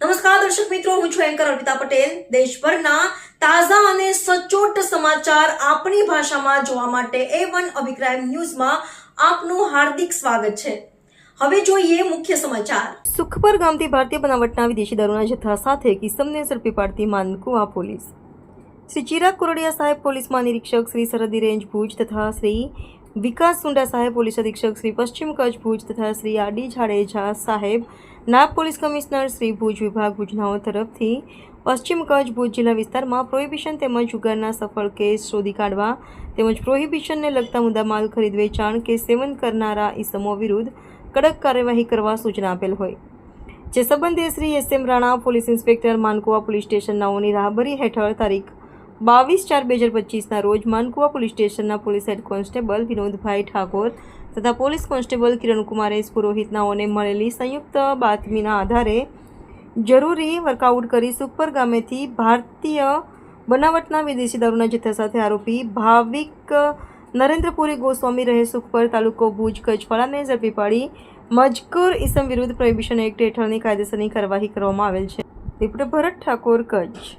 નમસ્કાર દર્શક મિત્રો, હું છું એન્કર અર્પિતા પટેલ. દેશભરના તાજા અને સચોટ સમાચાર આપણી ભાષામાં જોવા માટે એ વન અભિપ્રાય ન્યૂઝમાં આપનું હાર્દિક સ્વાગત છે. હવે જોઈએ મુખ્ય સમાચાર. સુખપર ગામથી ભારતીય બનાવટના વિદેશી દારૂના જથ્થા સાથે કિસમને ઝડપી પાડતી માનકુવા પોલીસ. શ્રી ચિરાગ કોરડિયા સાહેબ પોલીસમાં નિરીક્ષક શ્રી સરહદી રેન્જ ભુજ તથા શ્રી વિકાસ સુંડા સાહેબ પોલીસ અધિક્ષક શ્રી પશ્ચિમ કચ્છ ભુજ તથા શ્રી આડી જાડેજા સાહેબ, નાયબ પોલીસ કમિશનર શ્રી ભુજ વિભાગ ભુજનાઓ તરફથી પશ્ચિમ કચ્છ ભુજ જિલ્લા વિસ્તારમાં પ્રોહિબિશન તેમજ જુગારના સફળ કેસ શોધી કાઢવા તેમજ પ્રોહિબિશનને લગતા મુદ્દામાલ ખરીદ વેચાણ કે સેવન કરનારા ઇસમો વિરુદ્ધ કડક કાર્યવાહી કરવા સૂચના આપેલ હોય. જે સંબંધે Shri S M Rana police inspector Mankuva police station નાઓની રાહબરી હેઠળ તારીખ બાવીસ ચાર બે હજાર પચીસના રોજ માનકુવા પોલીસ સ્ટેશનના police head constable Vinodbhai Thakor તથા police constable Kirankumar S Purohit મળેલી સંયુક્ત બાતમીના આધારે જરૂરી વર્કઆઉટ કરી સુખપર ગામેથી ભારતીય બનાવટના વિદેશી દારૂના જથ્થા સાથે આરોપી ભાવિક નરેન્દ્રપુરી ગોસ્વામી રહે સુખપર તાલુકો ભુજ કચ્છવાળાને ઝડપી પાડી મજકૂર ઇસમ વિરુદ્ધ પ્રોહિબિશન એક્ટ હેઠળની કાયદેસરની કાર્યવાહી કરવામાં આવેલ છે. રિપોર્ટર ભરત ઠાકોર કચ્છ